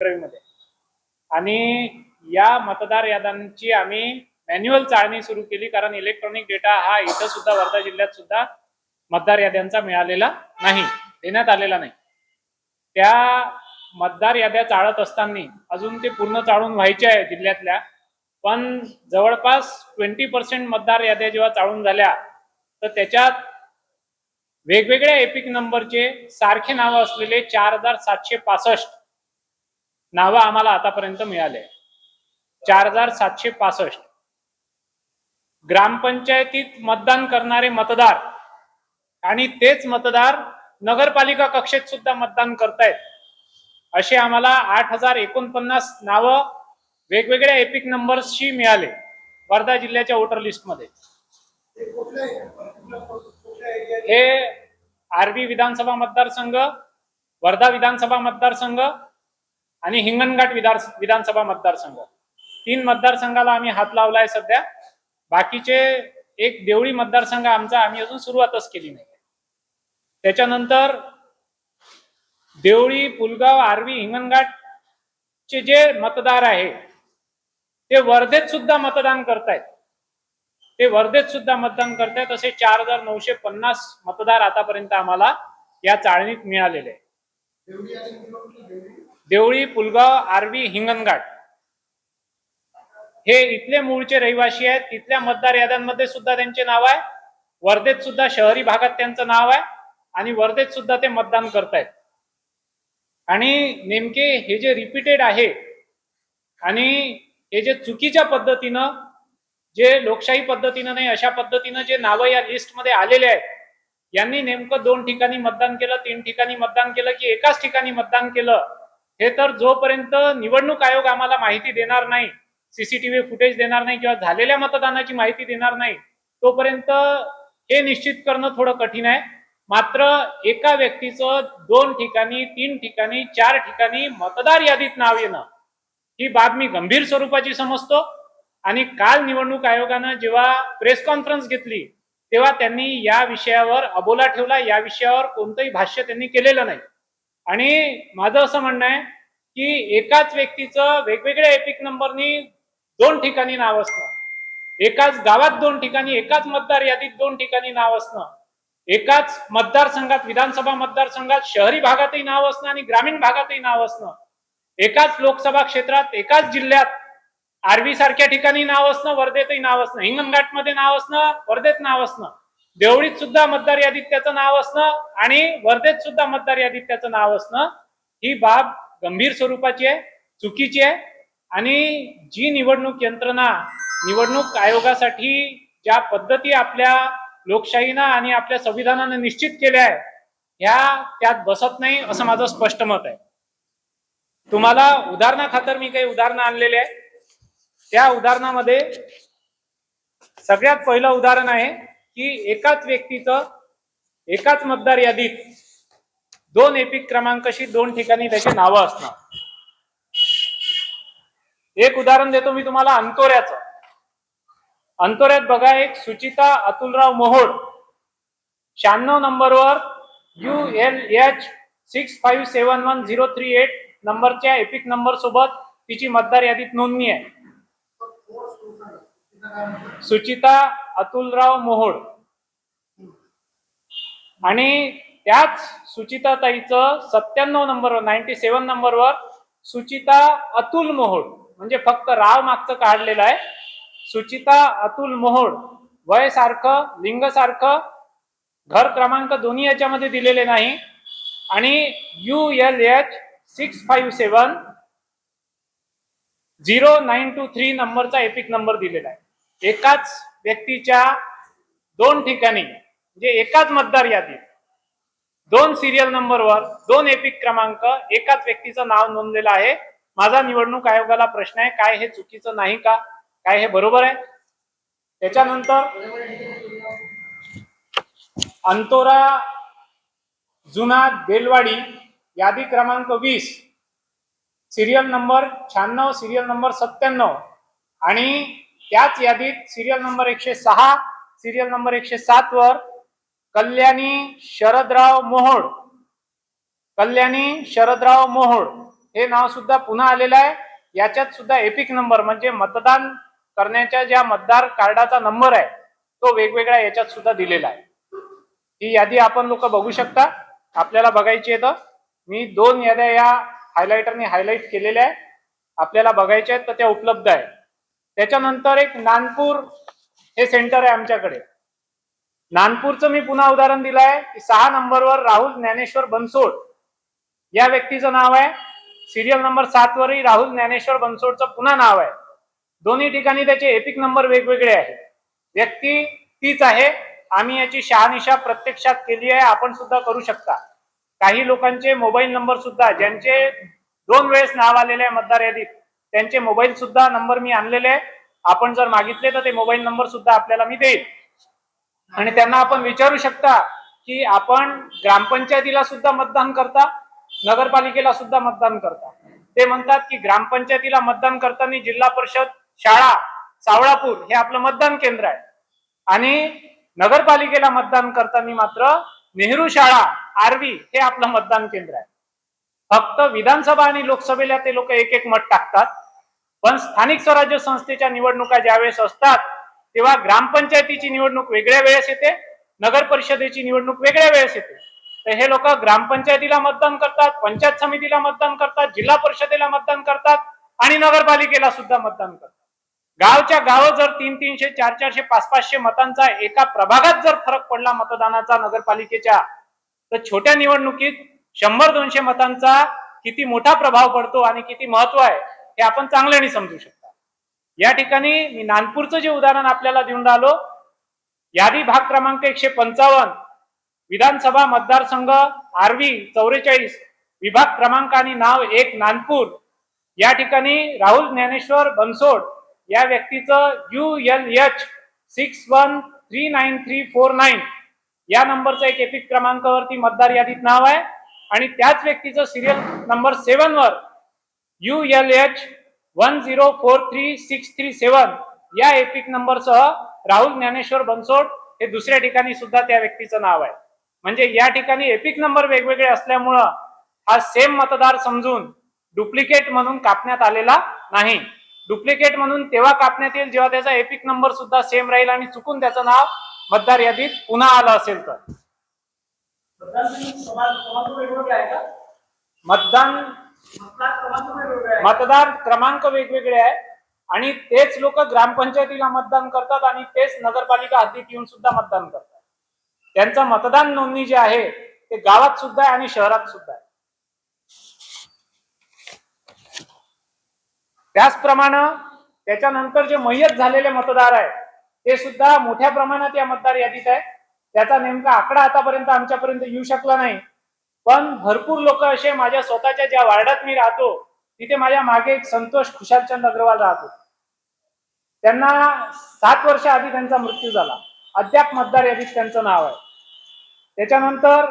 मध्ये आणि या मतदार याद्यांची आम्ही मॅन्युअल चाळणी सुरू केली कारण इलेक्ट्रॉनिक डेटा हा इथं सुद्धा वर्धा जिल्ह्यात सुद्धा मतदार याद्यांचा मिळालेला नाही देण्यात आलेला नाही. त्या मतदार याद्या चाळत असताना अजून ते पूर्ण चाळून व्हायचे आहे जिल्ह्यातल्या पण जवळपास ट्वेंटी पर्सेंट मतदार याद्या जेव्हा चाळून झाल्या तर त्याच्यात वेगवेगळ्या एपिक नंबरचे सारखे नावं असलेले चार हजार सातशे पासष्ट नावं आम्हाला आतापर्यंत मिळाले. चार हजार सातशे पासष्ट. ग्रामपंचायतीत मतदान करणारे मतदार आणि तेच मतदार नगरपालिका कक्षेत सुद्धा मतदान करतायत. असे आम्हाला आठ हजार एकोणपन्नास नावं वेगवेगळ्या एपिक नंबर्सशी मिळाले वर्धा जिल्ह्याच्या वोटर लिस्टमध्ये हे आरबी विधानसभा मतदारसंघ वर्धा विधानसभा मतदारसंघ आणि हिंगणघाट विधान विधानसभा मतदारसंघ. तीन मतदारसंघाला आम्ही हात लावलाय सध्या. बाकीचे एक देवळी मतदारसंघ आमचा आम्ही अजून सुरुवातच केली नाही. त्याच्यानंतर देवळी पुलगाव आरवी हिंगणघाटचे जे मतदार आहे ते वर्धेत सुद्धा मतदान करतायत. ते वर्धेत सुद्धा मतदान करतायत. असे चार हजार नऊशे पन्नास मतदार आतापर्यंत आम्हाला या चाळणीत मिळालेले आहे देवळी पुलगाव आरवी हिंगणघाट. हे इथले मूळचे रहिवासी आहेत. तिथल्या मतदार याद्यांमध्ये सुद्धा त्यांचे नाव आहे. वर्धेत सुद्धा शहरी भागात त्यांचं नाव आहे आणि वर्धेत सुद्धा ते मतदान करतायत. आणि नेमके हे जे रिपीटेड आहे आणि हे जे चुकीच्या पद्धतीनं जे लोकशाही पद्धतीनं नाही अशा पद्धतीनं जे नावं या लिस्टमध्ये आलेले आहेत यांनी नेमकं दोन ठिकाणी मतदान केलं तीन ठिकाणी मतदान केलं की एकाच ठिकाणी मतदान केलं? हे तर जोपर्यंत निवडणूक आयोग आम्हाला माहिती देणार नाही सीसीटीव्ही फुटेज देणार नाही किंवा झालेल्या मतदानाची माहिती देणार नाही तोपर्यंत हे निश्चित करणं थोडं कठीण आहे. मात्र एका व्यक्तीचं दोन ठिकाणी तीन ठिकाणी चार ठिकाणी मतदार यादीत नाव येणं ही बाब मी गंभीर स्वरूपाची समजतो. आणि काल निवडणूक आयोगानं जेव्हा प्रेस कॉन्फरन्स घेतली तेव्हा त्यांनी या विषयावर अबोला ठेवला. या विषयावर कोणतंही भाष्य त्यांनी केलेलं नाही. आणि माझं असं म्हणणं आहे की एकाच व्यक्तीचं वेगवेगळ्या एपिक नंबरनी दोन ठिकाणी नाव असणं. एकाच गावात दोन ठिकाणी एकाच मतदार यादीत दोन ठिकाणी नाव असणं. एकाच मतदारसंघात विधानसभा मतदारसंघात शहरी भागातही नाव असणं आणि ग्रामीण भागातही नाव असणं. एकाच लोकसभा क्षेत्रात एकाच जिल्ह्यात आरवी सारख्या ठिकाणी नाव असणं वर्धेतही नाव असणं. हिंगणघाटमध्ये नाव असणं वर्धेत नाव असणं. देवळीत सुद्धा मतदार यादीत त्याचं नाव असणं आणि वर्धेत सुद्धा मतदार यादीत त्याचं नाव असणं. ही बाब गंभीर स्वरूपाची आहे चुकीची आहे. आणि जी निवडणूक यंत्रणा निवडणूक आयोगासाठी ज्या पद्धती आपल्या लोकशाहीनं आणि आपल्या संविधानानं निश्चित केल्या आहे ह्या त्यात बसत नाही असं माझं स्पष्ट मत आहे. तुम्हाला उदाहरणाखातर मी काही उदाहरणं आणलेले आहे त्या उदाहरणामध्ये सगळ्यात पहिलं उदाहरण आहे की एकाच व्यक्तीचं एकाच मतदार यादीत दोन एपिक क्रमांकाशी दोन ठिकाणी त्याची नावं असणार. एक उदाहरण देतो मी तुम्हाला अंतोऱ्याचं. अंतोऱ्यात बघा एक सुचिता अतुलराव मोहोड शहाण्णव नंबरवर U L H six five seven one zero three eight नंबरच्या एपिक नंबर सोबत तिची मतदार यादीत नोंदणी आहे. सुचिता अतुलराव मोहोड आणि त्याच सुचिताताईचं सत्त्याण्णव नंबरवर नाईन्टी सेवन नंबरवर सुचिता अतुल मोहोड म्हणजे फक्त राव मागचं काढलेलं आहे. सुचिता अतुल मोहोड वय सारखं लिंग सारखं घर क्रमांक दोन्ही याच्यामध्ये दिलेले नाही. आणि U L H six five seven zero nine two three नंबरचा एपिक नंबर दिलेला आहे. एकाच व्यक्तीच्या दोन ठिकाणी म्हणजे एकाच मतदार यादीत दोन सिरियल नंबरवर दोन एपिक क्रमांक एकाच व्यक्तीचं नाव नोंदलेलं आहे. माझा निवडणूक आयोगाला प्रश्न आहे काय हे चुकीचं नाही का? काय हे बरोबर आहे? त्याच्यानंतर अंतोरा जुना बेलवाडी यादी क्रमांक वीस सिरियल नंबर शहाण्णव सिरियल नंबर सत्त्याण्णव आणि त्याच यादीत सिरियल नंबर एकशे सहा सिरियल नंबर एकशे सात वर कल्याणी शरदराव मोहोळ. कल्याणी शरदराव मोहोळ हे नाव सुद्धा पुन्हा आलेलं आहे. याच्यात सुद्धा एपिक नंबर म्हणजे मतदान करण्याच्या ज्या मतदार कार्डाचा नंबर आहे तो वेगवेगळ्या याच्यात सुद्धा दिलेला आहे. ही यादी आपण लोक बघू शकता. आपल्याला बघायची आहे तर मी दोन याद्या या हायलायटरने हायलाईट केलेल्या आहे आपल्याला बघायच्या आहेत तर त्या उपलब्ध आहे त्याच्यानंतर एक नानपूर हे सेंटर आहे आमच्याकडे. नानपूरचं मी पुन्हा उदाहरण दिलं आहे की सहा नंबरवर राहुल ज्ञानेश्वर बनसोड. या व्यक्तीचं नाव आहे. सिरियल नंबर सात वरही राहुल ज्ञानेश्वर बनसोडचं पुन्हा नाव आहे. दोन्ही ठिकाणी त्याचे एपिक नंबर वेगवेगळे आहेत. व्यक्ती तीच आहे. आम्ही याची शहानिशा प्रत्यक्षात केली आहे. आपण सुद्धा करू शकता. काही लोकांचे मोबाईल नंबर सुद्धा ज्यांचे दोन वेळेस नाव आलेले आहे मतदार यादीत त्यांचे मोबाईल सुद्धा नंबर मी आणलेले आहे. आपण जर मागितले तर ते मोबाईल नंबर सुद्धा आपल्याला मी देईल. आणि त्यांना आपण विचारू शकता की आपण ग्रामपंचायतीला सुद्धा मतदान करता नगरपालिकेला सुद्धा मतदान करता. ते म्हणतात की ग्रामपंचायतीला मतदान करताना जिल्हा परिषद शाळा सावळापूर हे आपलं मतदान केंद्र आहे. आणि नगरपालिकेला मतदान करताना मात्र नेहरू शाळा आरवी हे आपलं मतदान केंद्र आहे. फक्त विधानसभा आणि लोकसभेला ते लोक एक एक मत टाकतात. पण स्थानिक स्वराज्य संस्थेच्या निवडणुका ज्यावेळेस असतात तेव्हा ग्रामपंचायतीची निवडणूक वेगळ्या वेळेस येते नगर परिषदेची निवडणूक वेगळ्या वेळेस येते. तर हे लोक ग्रामपंचायतीला मतदान करतात पंचायत समितीला मतदान करतात जिल्हा परिषदेला मतदान करतात आणि नगरपालिकेला सुद्धा मतदान करतात. गावच्या गाव जर तीन तीनशे चार चारशे पाच पाचशे मतांचा एका प्रभागात जर फरक पडला मतदानाचा नगरपालिकेच्या तर छोट्या निवडणुकीत शंभर दोनशे मतांचा किती मोठा प्रभाव पडतो आणि किती महत्त्व आहे हे आपण चांगल्याने समजू शकतो. या ठिकाणी मी नानपूरचं जे उदाहरण आपल्याला देऊन राहिलो यादी भाग क्रमांक एकशे पंचावन्न विधानसभा मतदारसंघ आरवी चौवेचाळीस विभाग क्रमांक आणि नाव एक नानपूर. या ठिकाणी राहुल ज्ञानेश्वर बनसोड या व्यक्तीचं U L H six one three nine three four nine या नंबरचं एक एपिक क्रमांकावरती मतदार यादीत नाव आहे. आणि त्याच व्यक्तीचं सिरियल नंबर सेवन वर U L H one zero four three six three seven. या एपिक नंबरसह राहुल ज्ञानेश्वर बनसोड हे दुसऱ्या ठिकाणी सुद्धा त्या व्यक्तीचं नाव आहे. म्हणजे या ठिकाणी एपिक नंबर वेगवेगळे असल्यामुळं हा सेम मतदार समजून डुप्लिकेट म्हणून कापण्यात आलेला नाही. डुप्लिकेट म्हणून तेव्हा कापण्यात येईल जेव्हा त्याचा एपिक नंबर सुद्धा सेम राहील आणि चुकून त्याचं नाव मतदार यादीत पुन्हा आलं असेल तर. मतदान मतदार क्रमांक वेगवेगळे आहे. आणि तेच लोक ग्रामपंचायतीला मतदान करतात आणि तेच नगरपालिका हद्दीत येऊन सुद्धा मतदान करतात. त्यांचा मतदान नोंदणी जे आहे ते गावात सुद्धा आहे आणि शहरात सुद्धा आहे. त्याचप्रमाणे त्याच्यानंतर जे मय्यत झालेले मतदार आहे ते सुद्धा मोठ्या प्रमाणात या मतदार यादीत आहे. त्याचा नेमका आकडा आतापर्यंत आमच्यापर्यंत येऊ शकला नाही. पण भरपूर लोक असे माझ्या स्वतःच्या ज्या वार्डात मी राहतो तिथे माझ्या मागे एक संतोष खुशालचंद अग्रवाल राहतो. त्यांना सात वर्ष आधी त्यांचा मृत्यू झाला. अद्याप मतदार यादीत त्यांचं नाव आहे. त्याच्यानंतर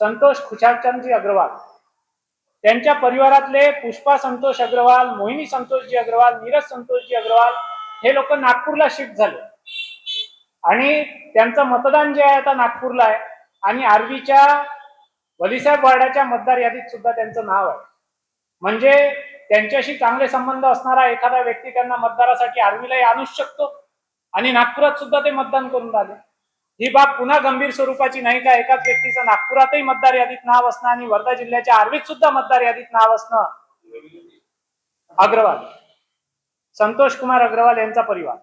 संतोष खुशालचंदजी अग्रवाल. त्यांच्या परिवारातले पुष्पा संतोष अग्रवाल मोहिनी संतोषजी अग्रवाल नीरज संतोषजी अग्रवाल हे लोक नागपूरला शिफ्ट झाले. आणि त्यांचं मतदान जे आहे आता नागपूरला आहे आणि आर्वीच्या वलीसाहेब वार्डाच्या मतदार यादीत सुद्धा त्यांचं नाव आहे. म्हणजे त्यांच्याशी चांगले संबंध असणारा एखादा व्यक्ती त्यांना मतदारासाठी आर्वीलाही आणूच शकतो आणि नागपुरात सुद्धा ते मतदान करून राहिले ही बाब पुन्हा गंभीर स्वरूपाची नाही का? एकाच व्यक्तीचं नागपुरातही मतदार यादीत नाव असणं आणि वर्धा जिल्ह्याच्या आर्वीत सुद्धा मतदार यादीत नाव असणं अग्रवाल. संतोष कुमार अग्रवाल यांचा परिवार.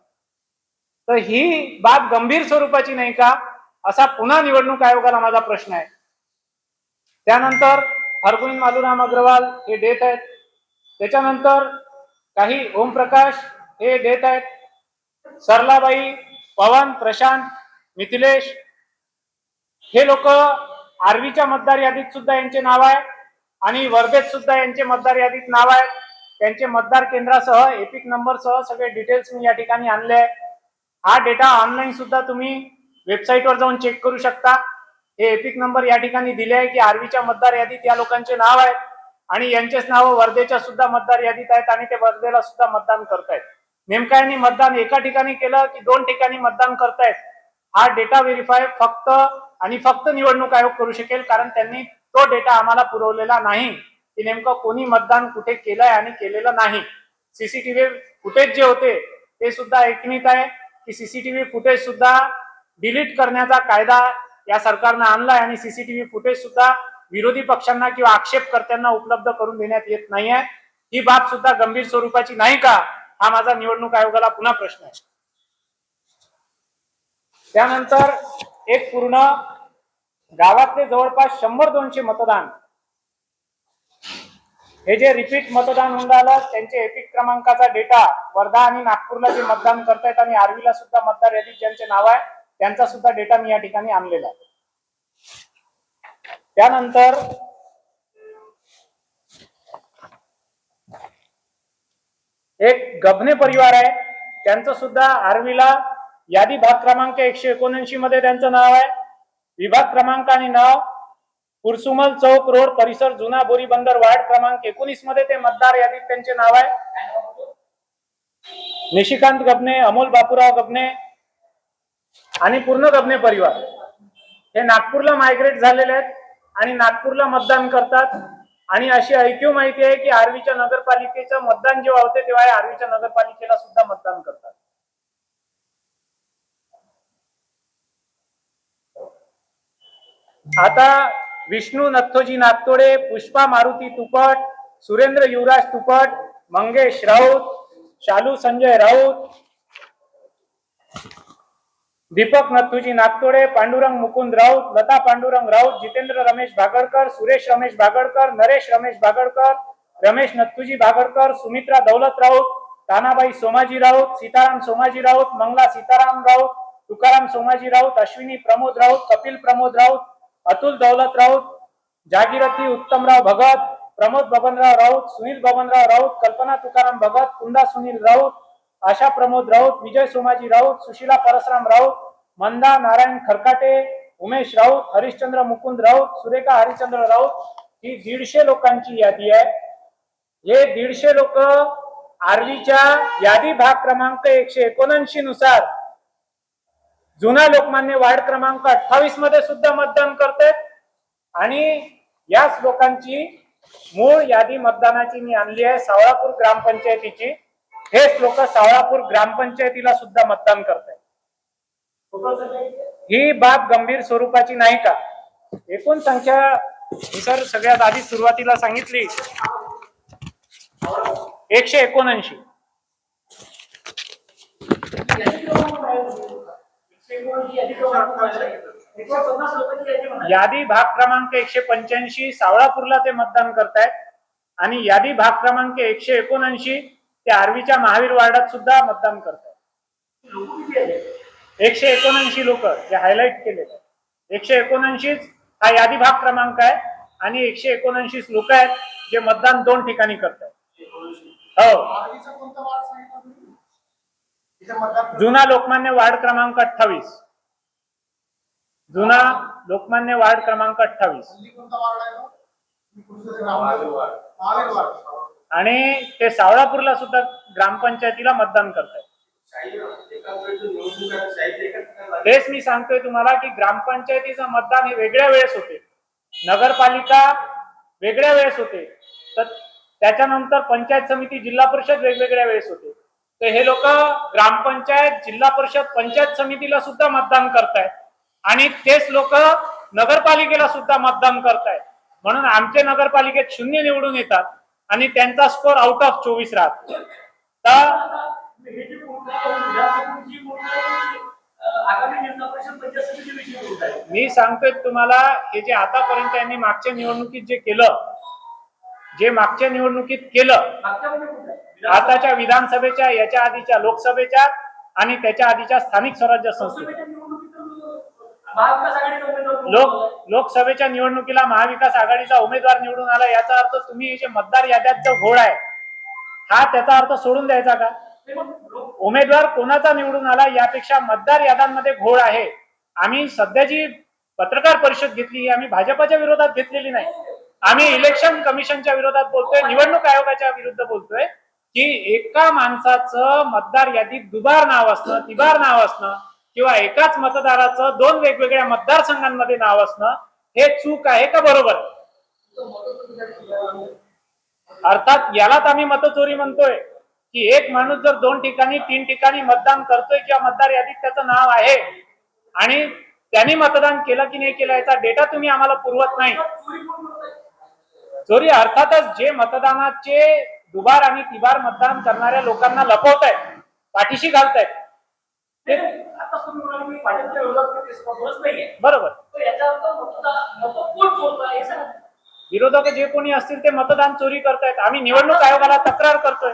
तर ही बाब गंभीर स्वरूपाची नाही का? असा पुन्हा निवडणूक आयोगाला माझा प्रश्न आहे. त्यानंतर हरगोविंद मालुराम अग्रवाल हे देत आहेत. त्याच्यानंतर काही ओमप्रकाश हे देत आहेत. सरलाबाई पवन प्रशांत मिथिलेश. हे लोक आर्वीच्या मतदार यादीत सुद्धा यांचे नाव आहे आणि वर्धेत सुद्धा यांचे मतदार यादीत नाव आहे. त्यांचे मतदार केंद्रासह एपिक नंबरसह सगळे डिटेल्स मी या ठिकाणी आणले आहे. हा डेटा ऑनलाईन सुद्धा तुम्ही वेबसाईटवर जाऊन चेक करू शकता. हे एपिक नंबर या ठिकाणी दिले आहे की आर्वीच्या मतदार यादीत या लोकांचे नाव आहे आणि यांचेच नाव वर्धेच्या सुद्धा मतदार यादीत आहेत आणि ते वर्धेला सुद्धा मतदान करतायत. नेमका यांनी मतदान एका ठिकाणी केलं की दोन ठिकाणी मतदान करतायत? हा डेटा व्हेरीफाय फक्त आणि फक्त निवडणूक आयोग करू शकेल कारण त्यांनी तो डेटा आम्हाला पुरवलेला नाही. की नेमकं कोणी मतदान कुठे केलंय आणि केलेलं नाही. सीसीटीव्ही फुटेज जे होते ते सुद्धा ऐकणीत आहे की सीसीटीव्ही फुटेज सुद्धा डिलीट करण्याचा कायदा या सरकारनं आणलाय आणि सीसीटीव्ही फुटेज सुद्धा विरोधी पक्षांना किंवा आक्षेपकर्त्यांना उपलब्ध करून देण्यात येत नाहीये. ही बाब सुद्धा गंभीर स्वरूपाची नाही का? हा माझा निवडणूक आयोगाला पुन्हा प्रश्न आहे. त्यानंतर एक पूर्ण गावातले जवळपास शंभर दोनशे मतदान. हे जे रिपीट मतदान होऊन राहिलं त्यांचे एपिक क्रमांकाचा डेटा वर्धा आणि नागपूरला जे मतदान करतायत आणि आर्वीला सुद्धा मतदार यादीत ज्यांचे नाव आहे त्यांचा सुद्धा डेटा मी या ठिकाणी आणलेला आहे. त्यानंतर एक गभने परिवार आहे. त्यांचं सुद्धा आर्वीला यादी भाग क्रमांक एकशे एकोणऐंशी मध्ये त्यांचं नाव आहे. विभाग क्रमांक आणि नाव कुरसुमल चौक रोड परिसर जुना बोरी बंदर वार्ड क्रमांक एकोणीसमध्ये ते मतदार यादीत त्यांचे नाव आहे. निशिकांत गबने अमोल बापूराव गबने आणि पूर्ण दबने परिवार. हे नागपूरला मायग्रेट झालेले आहेत आणि नागपूरला मतदान करतात. आणि अशी ऐकीव माहिती आहे की आर्वीच्या नगरपालिकेचं मतदान जेव्हा होते तेव्हा हे आर्वीच्या नगरपालिकेला सुद्धा मतदान करतात. आता विष्णू नथोजी नागतोडे पुष्पा मारुती तुपट सुरेंद्र युवराज तुपट मंगेश राऊत शालू संजय राऊत दीपक नथुजी नागतोडे पांडुरंग मुकुंद राऊत लता पांडुरंग राऊत जितेंद्र रमेश भागडकर सुरेश रमेश भागडकर नरेश रमेश भागडकर रमेश नथुजी भागडकर सुमित्रा दौलत राऊत तानाबाई सोमाजी राऊत सीताराम सोमाजी राऊत मंगला सीताराम राऊत तुकाराम सोमाजी राऊत अश्विनी प्रमोद राऊत कपिल प्रमोद राऊत अतुल दौलत राऊत जागीरथी उत्तमराव भगत प्रमोद बबनराव राऊत सुनील बबनराव राऊत कल्पना तुकाराम भगत कुंदा सुनील राऊत आशा प्रमोद राऊत विजय सोमाजी राऊत सुशीला परसराम राऊत मंदा नारायण खरकाटे उमेश राऊत हरिश्चंद्र मुकुंद राऊत सुरेखा हरिश्चंद्र राऊत ही दीडशे लोकांची यादी आहे. हे दीडशे लोक आर्वीच्या यादी भाग क्रमांक एकशे एकोणऐंशी नुसार जुना लोकमान्य वार्ड क्रमांक अठ्ठावीसमध्ये सुद्धा मतदान करतात आणि याच लोकांची मूळ यादी मतदानाची मी आणली आहे सावळापूर ग्रामपंचायतीची. हेच लोक सावळापूर ग्रामपंचायतीला सुद्धा मतदान करतात ही बाब गंभीर स्वरूपाची नाही का? एकूण संख्या सर सगळ्यात आधी सुरुवातीला सांगितली. एकशे एकोणऐंशी. यादी भाग क्रमांक एकशे पंच्याऐंशी सावळापूरला ते मतदान करतायत. आणि यादी भाग क्रमांक एकशे एकोणऐंशी ते आर्वीच्या महावीर वार्डात सुद्धा मतदान करतात. एकशे एकोणऐंशी लोक जे हायलाइट केले एकशे एकोणऐंशीच हा यादी भाग क्रमांक आहे आणि एकशे एकोणऐंशी लोक आहेत जे मतदान दोन ठिकाणी करतात हो. जुना लोकमान्य वार्ड क्रमांक अठ्ठावीस. जुना लोकमान्य वार्ड क्रमांक अठ्ठावीस. आणि ते सावळापूरला सुद्धा ग्रामपंचायतीला मतदान करतात तेच मी सांगतोय तुम्हाला की ग्रामपंचायतीचं मतदान हे वेगळ्या वेळेस होते. नगरपालिका वेगळ्या वेळेस होते. तर त्याच्यानंतर पंचायत समिती जिल्हा परिषद वेगवेगळ्या वेळेस होते. तर हे लोक ग्रामपंचायत जिल्हा परिषद पंचायत समितीला सुद्धा मतदान करतायत. आणि तेच लोक नगरपालिकेला सुद्धा मतदान करतायत. म्हणून आमचे नगरपालिकेत शून्य निवडून येतात. आणि त्यांचा स्कोर आउट ऑफ चोवीस राहतो. तर मी सांगतोय तुम्हाला हे जे आतापर्यंत यांनी मागच्या निवडणुकीत जे केलं जे मागच्या निवडणुकीत केलं आताच्या विधानसभेच्या याच्या आधीच्या लोकसभेच्या आणि त्याच्या आधीच्या स्थानिक स्वराज्य संस्थेच्या. लोक लोकसभेच्या निवडणुकीला महाविकास आघाडीचा उमेदवार निवडून आला याचा अर्थ तुम्ही जे मतदार याद्यात जो घोळ आहे हा त्याचा अर्थ सोडून द्यायचा का? उमेदवार कोणाचा निवडून आला यापेक्षा मतदार याद्यांमध्ये घोळ आहे? आम्ही सध्या जी पत्रकार परिषद घेतली ही आम्ही भाजपाच्या विरोधात घेतलेली नाही. आम्ही इलेक्शन कमिशनच्या विरोधात बोलतोय निवडणूक आयोगाच्या विरुद्ध बोलतोय की एका माणसाचं मतदार यादीत दुबार नाव असणं तिबार नाव असणं किंवा एकाच मतदाराचं दोन वेगवेगळ्या मतदारसंघांमध्ये नाव असणं हे चूक आहे का बरोबर? अर्थात यालाच आम्ही मतचोरी म्हणतोय. की एक माणूस जर दोन ठिकाणी तीन ठिकाणी मतदान करतोय किंवा मतदार यादीत त्याचं नाव आहे आणि त्यांनी मतदान केलं की नाही केलं याचा डेटा तुम्ही आम्हाला पुरवत नाही. चोरी अर्थातच जे मतदानाचे दुबार आणि तिबार मतदान करणाऱ्या लोकांना लपवत आहेत पाठीशी घालतायत. बरोबर. विरोधक जे कोणी असतील ते मतदान चोरी करतायत. आम्ही निवडणूक आयोगाला तक्रार करतोय.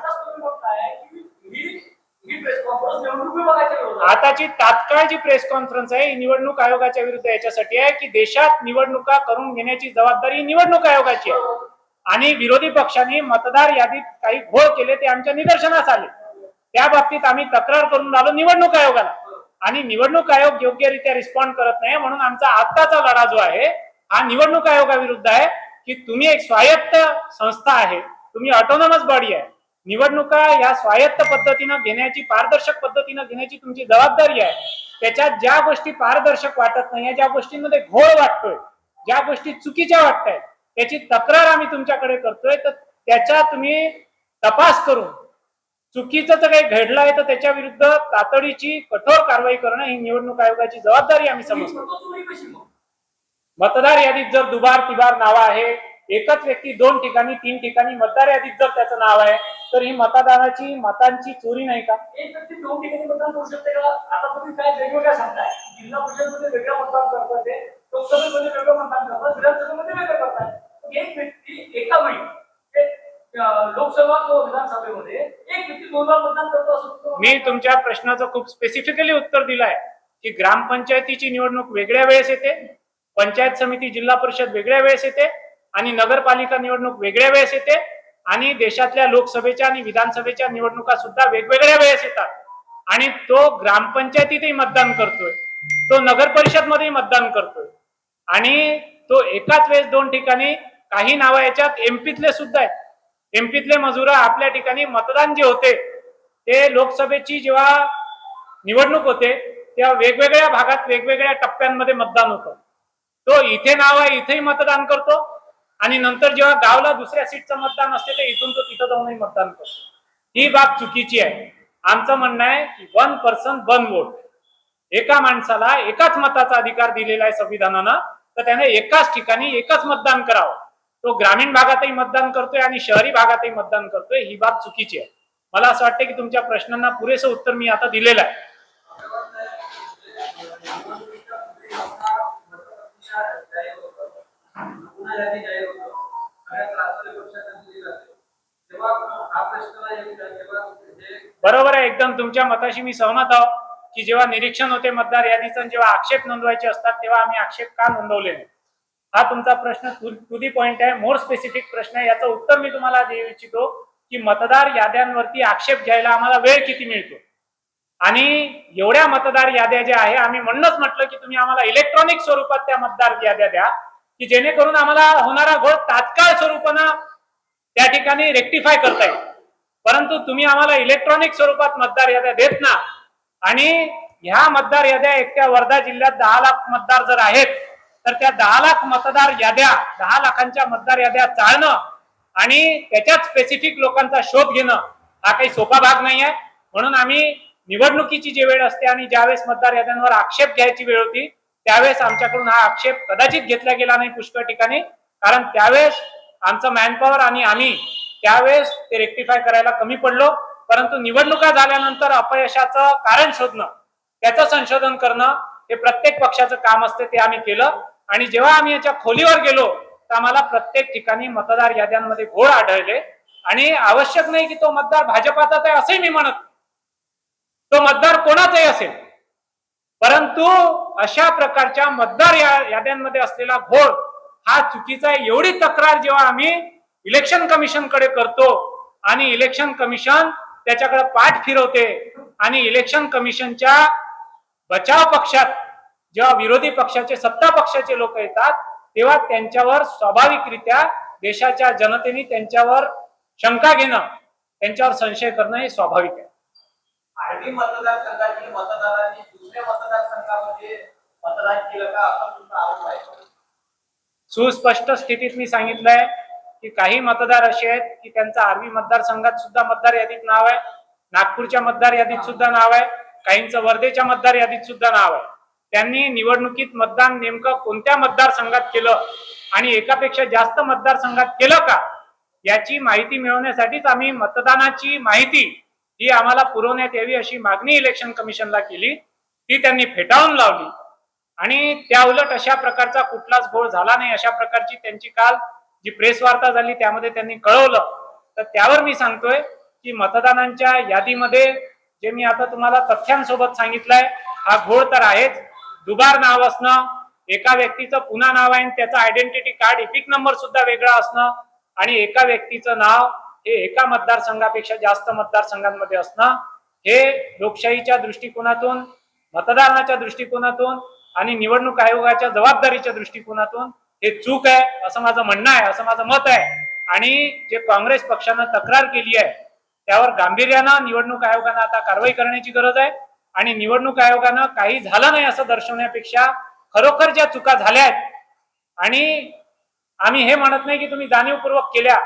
आताची तात्काळ जी प्रेस कॉन्फरन्स आहे ही निवडणूक आयोगाच्या विरुद्ध याच्यासाठी आहे की देशात निवडणुका करून घेण्याची जबाबदारी निवडणूक आयोगाची आहे. आणि विरोधी पक्षांनी मतदार यादीत काही घोळ केले ते आमच्या निदर्शनास आले. त्या बाबतीत आम्ही तक्रार करून आलो निवडणूक आयोगाला. आणि निवडणूक आयोग योग्यरित्या रिस्पॉन्ड करत नाही म्हणून आमचा आत्ताचा लढा जो आहे हा निवडणूक आयोगाविरुद्ध आहे की तुम्ही एक स्वायत्त संस्था आहे तुम्ही ऑटोनॉमस बॉडी आहे. निवडणुका या स्वायत्त पद्धतीनं घेण्याची पारदर्शक पद्धतीनं घेण्याची तुमची जबाबदारी आहे. त्याच्यात ज्या गोष्टी पारदर्शक वाटत नाही ज्या गोष्टींमध्ये घोळ वाटतोय ज्या गोष्टी चुकीच्या वाटत आहेत त्याची तक्रार आम्ही तुमच्याकडे करतोय तर त्याचा तुम्ही तपास करून चुकीचं जर काही घडलं आहे तर त्याच्या विरुद्ध तातडीची कठोर कारवाई करणं ही निवडणूक आयोगाची जबाबदारी आम्ही समजतो. मतदार यादीत जर दुबार तिबार नाव आहे एकच व्यक्ती दोन ठिकाणी तीन ठिकाणी मतदार यादीत जर त्याचं नाव आहे तर ही मतदानाची मतांची चोरी नाही का? एक व्यक्ती दोन ठिकाणी मतदान करू शकते का? आता तुम्ही काय वेगवेगळ्या सांगताय. जिल्हा परिषदमध्ये वेगळं मतदान करतात ते लोकसभेमध्ये वेगळं मतदान करतात विधानसभेमध्ये वेगळं करतात. एक व्यक्ती एका वेळी लोकसभा किंवा विधानसभेमध्ये एक व्यक्ती दोनदा मतदान करतो असं तुम्ही- मी तुमच्या प्रश्नाचं खूप स्पेसिफिकली उत्तर दिलं आहे की ग्रामपंचायतीची निवडणूक वेगळ्या वेळेस येते पंचायत समिती जिल्हा परिषद वेगळ्या वेळेस येते आणि नगरपालिका निवडणूक वेगळ्या वेळेस येते आणि देशातल्या लोकसभेच्या आणि विधानसभेच्या निवडणुका सुद्धा वेगवेगळ्या वेळेस येतात. आणि तो ग्रामपंचायतीतही मतदान करतोय तो नगर परिषदमध्ये मतदान करतोय आणि तो एकाच वेळेस दोन ठिकाणी काही नावं याच्यात एमपीतले सुद्धा आहेत. एमपीतले मजूर आपल्या ठिकाणी मतदान जे होते ते लोकसभेची जेव्हा निवडणूक होते तेव्हा वेगवेगळ्या भागात वेगवेगळ्या टप्प्यांमध्ये मतदान होतं. तो इथे नाव आहे इथेही मतदान करतो आणि नंतर जेव्हा गावला दुसऱ्या सीटचं मतदान असते ते इथून तो तिथं जाऊनही मतदान करतो. ही बाब चुकीची आहे. आमचं म्हणणं आहे की वन पर्सन वन वोट एका माणसाला एकाच मताचा अधिकार दिलेला आहे संविधानानं तर त्याने एकाच ठिकाणी एकच मतदान करावं. तो ग्रामीण भागातही मतदान करतोय आणि शहरी भागातही मतदान करतोय ही बाब चुकीची आहे. मला असं वाटतं की तुमच्या प्रश्नांना पुरेसं उत्तर मी आता दिलेलं आहे. बरोबर आहे एकदम तुमच्या मताशी मी सहमत आहोत की जेव्हा निरीक्षण होते मतदार यादीचा जेव्हा आक्षेप नोंदवायचे असतात तेव्हा आम्ही आक्षेप का नोंदवले नाही हा तुमचा प्रश्न टू दी पॉइंट आहे. मोर स्पेसिफिक प्रश्न आहे. याचं उत्तर मी तुम्हाला देऊ इच्छितो की मतदार याद्यांवरती आक्षेप घ्यायला आम्हाला वेळ किती मिळतो? आणि एवढ्या मतदार याद्या ज्या आहे आम्ही म्हणूनच म्हटलं की तुम्ही आम्हाला इलेक्ट्रॉनिक स्वरूपात त्या मतदार याद्या द्या की जेणेकरून आम्हाला होणारा घोळ तात्काळ स्वरूपानं त्या ठिकाणी रेक्टिफाय करता येईल. परंतु तुम्ही आम्हाला इलेक्ट्रॉनिक स्वरूपात मतदार याद्या देत ना. आणि ह्या मतदार याद्या एकट्या वर्धा जिल्ह्यात दहा लाख मतदार जर आहेत तर त्या दहा लाख मतदार याद्या दहा लाखांच्या मतदार याद्या चाळणं आणि त्याच्यात स्पेसिफिक लोकांचा शोध घेणं हा काही सोपा भाग नाही आहे म्हणून आम्ही निवडणुकीची जी वेळ असते आणि ज्यावेळेस मतदार याद्यांवर आक्षेप घ्यायची वेळ होती त्यावेळेस आमच्याकडून हा आक्षेप कदाचित घेतला गेला नाही पुष्कळ ठिकाणी कारण त्यावेळेस आमचं मॅनपॉवर आणि आम्ही त्यावेळेस ते रेक्टिफाय करायला कमी पडलो. परंतु निवडणुका झाल्यानंतर अपयशाचं कारण शोधणं त्याचं संशोधन करणं हे प्रत्येक पक्षाचं काम असते ते आम्ही केलं. आणि जेव्हा आम्ही याच्या खोलीवर गेलो तर आम्हाला प्रत्येक ठिकाणी मतदार याद्यांमध्ये घोळ आढळले. आणि आवश्यक नाही की तो मतदार भाजपाचाच आहे असंही मी म्हणत तो मतदार कोणाचाही असेल. परंतु अशा प्रकारच्या मतदार या- याद्यांमध्ये असलेला घोळ हा चुकीचा आहे. एवढी तक्रार जेव्हा आम्ही इलेक्शन कमिशनकडे करतो आणि इलेक्शन कमिशन त्याच्याकडे पाठ फिरवते आणि इलेक्शन कमिशनच्या बचाव पक्षात जेव्हा विरोधी पक्षाचे सत्ता पक्षाचे लोक येतात तेव्हा त्यांच्यावर स्वाभाविकरित्या देशाच्या जनतेने त्यांच्यावर शंका घेणं त्यांच्यावर संशय करणं हे स्वाभाविक आहे. आरबी मतदारसंघातील मतदारांनी दुसऱ्या मतदारसंघामध्ये मतदान केलं का? असा तुमचा आरोप आहे. सुस्पष्ट स्थितीत मी सांगितलंय की काही मतदार असे आहेत की त्यांचं आर्वी मतदारसंघात सुद्धा मतदार यादीत नाव आहे. नागपूरच्या मतदार यादीत सुद्धा नाव आहे. काहींचं वर्धेच्या मतदार यादीत सुद्धा नाव आहे. त्यांनी निवडणुकीत मतदान नेमकं कोणत्या मतदारसंघात केलं? आणि एकापेक्षा जास्त मतदारसंघात केलं का? याची माहिती मिळवण्यासाठीच आम्ही मतदानाची माहिती ही आम्हाला पुरवण्यात यावी अशी मागणी इलेक्शन कमिशनला केली. ती त्यांनी फेटाळून लावली. आणि त्या उलट अशा प्रकारचा कुठलाच घोळ झाला नाही. अशा प्रकारची त्यांची काल जी प्रेस वार्ता झाली त्यामध्ये त्यांनी कळवलं. तर त्यावर मी सांगतोय की मतदानांच्या यादीमध्ये जे मी आता तुम्हाला तथ्यांसोबत सांगितलंय हा घोळ तर आहेच. दुबार नाव असणं एका व्यक्तीचं पुन्हा नाव आहे आणि त्याचं आयडेंटिटी कार्ड इपिक नंबर सुद्धा वेगळा असणं आणि एका व्यक्तीचं नाव हे एका मतदारसंघापेक्षा जास्त मतदारसंघांमध्ये असणं हे लोकशाहीच्या दृष्टिकोनातून मतदानाच्या दृष्टिकोनातून आणि निवडणूक आयोगाच्या जबाबदारीच्या दृष्टिकोनातून हे चूक आहे असं माझं म्हणणं आहे असं माझं मत आहे. आणि जे काँग्रेस पक्षानं तक्रार केली आहे त्यावर गांभीर्यानं निवडणूक आयोगानं आता कारवाई करण्याची गरज आहे. आणि निवडणूक आयोगानं काही झालं नाही असं दर्शवण्यापेक्षा खरोखर ज्या चुका झाल्या आहेत आणि आम्ही हे म्हणत नाही की तुम्ही जाणीवपूर्वक केल्या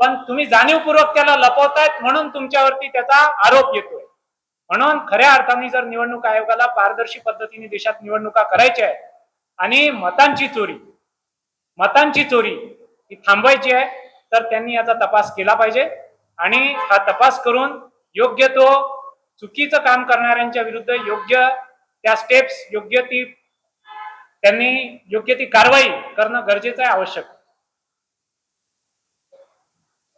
पण तुम्ही जाणीवपूर्वक त्याला लपवतायत म्हणून तुमच्यावरती त्याचा आरोप येतोय. म्हणून खऱ्या अर्थाने जर निवडणूक आयोगाला पारदर्शी पद्धतीने देशात निवडणुका करायच्या आहेत आणि मतांची चोरी मतांची चोरी ही थांबवायची आहे तर त्यांनी याचा तपास केला पाहिजे आणि हा तपास करून योग्य तो चुकीचं काम करणाऱ्यांच्या विरुद्ध योग्य त्या स्टेप्स योग्य ती त्यांनी योग्य ती कारवाई करणं गरजेचं आहे आवश्यक.